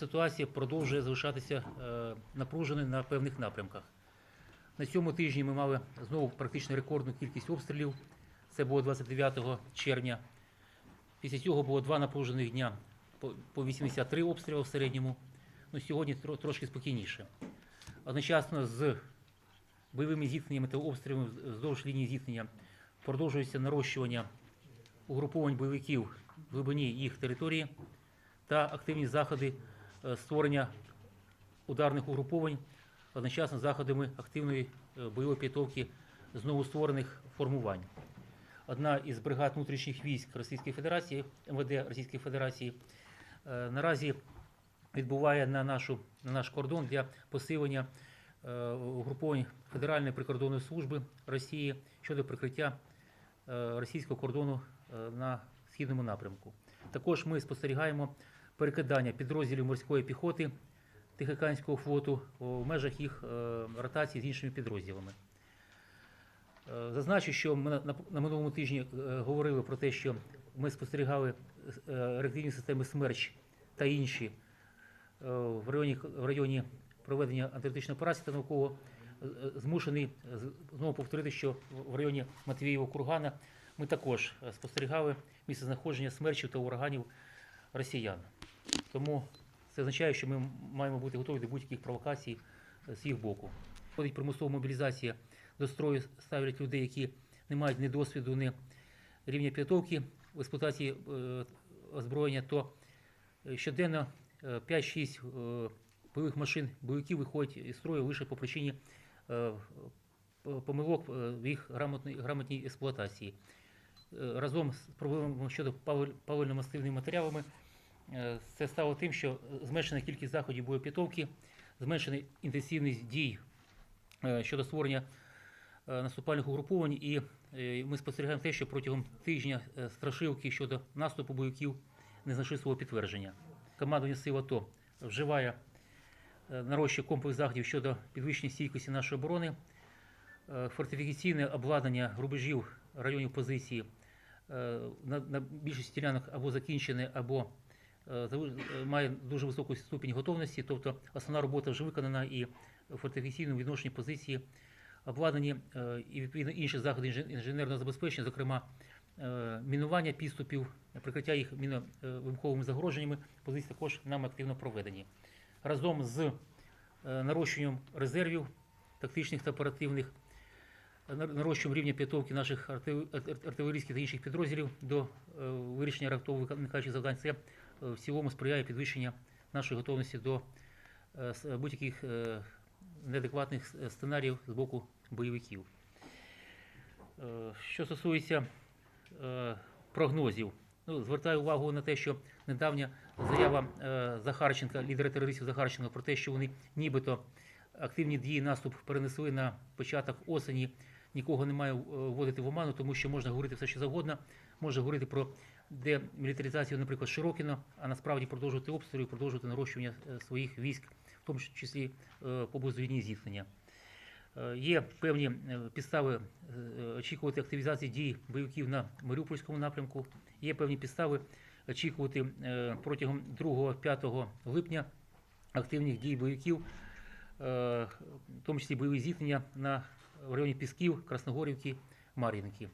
ситуація продовжує залишатися е, напруженою на певних напрямках. На цьому тижні ми мали знову практично рекордну кількість обстрілів. Це було 29 червня. Після цього було два напружених дня по- по 83 обстріли в середньому. Ну, сьогодні трошки спокійніше. Одночасно з бойовими зіткненнями та обстрілами вздовж лінії зіткнення продовжується нарощування угруповань бойовиків в глибині їх території та активні заходи створення ударних угруповань одночасно заходами активної е, бойової підготовки знову створених формувань. Одна із бригад внутрішніх військ Російської Федерації, МВД Російської Федерації, е, наразі відбуває на, нашу, на наш кордон для посилення е, угруповань Федеральної прикордонної служби Росії щодо прикриття е, російського кордону е, на східному напрямку. Також ми спостерігаємо перекидання підрозділів морської піхоти Тихоокеанського флоту в межах їх е, ротації з іншими підрозділами. Е, Зазначу, що ми на, минулому тижні е, говорили про те, що ми спостерігали реактивні системи СМЕРЧ та інші в районі, в районі проведення антитерористичної операції та науково змушений знову повторити, що в районі Матвієва Кургана ми також спостерігали місце знаходження смерчів та ураганів росіян. Тому це означає, що ми маємо бути готові до будь-яких провокацій е, з їх боку. Ходить примусова мобілізація до строю ставлять людей, які не мають ні досвіду, ні рівня підготовки в експлуатації е, озброєння, то е, щоденно е, 5-6 е, бойових машин бойовиків виходять із строю лише по причині помилок в їх грамотній, експлуатації. Разом з проблемами щодо паливно-мастильними матеріалами це стало тим, що зменшена кількість заходів боєпідготовки, зменшена інтенсивність дій е, щодо створення е, наступальних угруповань, і е, ми спостерігаємо те, що протягом тижня е, страшилки щодо наступу бойовиків не знайшли свого підтвердження. Командування сил АТО вживає е, нарощує комплекс заходів щодо підвищення стійкості нашої оборони, Е, фортифікаційне обладнання рубежів районів позиції е, на, більшості ділянок або закінчене, або е, е, має дуже високу ступінь готовності, тобто основна робота вже виконана і в фортифікаційному відношенні позиції обладнані е, і відповідно інші заходи інженерного забезпечення, зокрема е, мінування підступів, прикриття їх міновибуховими загороженнями, позиції також нами активно проведені. Разом з е, нарощенням резервів тактичних та оперативних, е, нар- нарощенням рівня підготовки наших артилерійських та інших підрозділів до е, вирішення раптово виникаючих завдань, це е, в цілому сприяє підвищення нашої готовності до е, будь-яких е, неадекватних сценаріїв з боку бойовиків. Е, Що стосується е, прогнозів, ну, звертаю увагу на те, що недавня заява е, Захарченка, лідера терористів Захарченка, про те, що вони нібито активні дії наступ перенесли на початок осені. Нікого не має е, вводити в оману, тому що можна говорити все, що завгодно. Можна говорити про демілітаризацію, наприклад, Широкіно, а насправді продовжувати обстріли, продовжувати нарощування е, своїх військ, в тому числі е, поблизу лінії зіткнення. Є певні підстави очікувати активізації дій бойовиків на Маріупольському напрямку. Є певні підстави очікувати протягом 2-5 липня активних дій бойовиків, в тому числі бойові зіткнення на в районі Пісків, Красногорівки, Мар'їнки.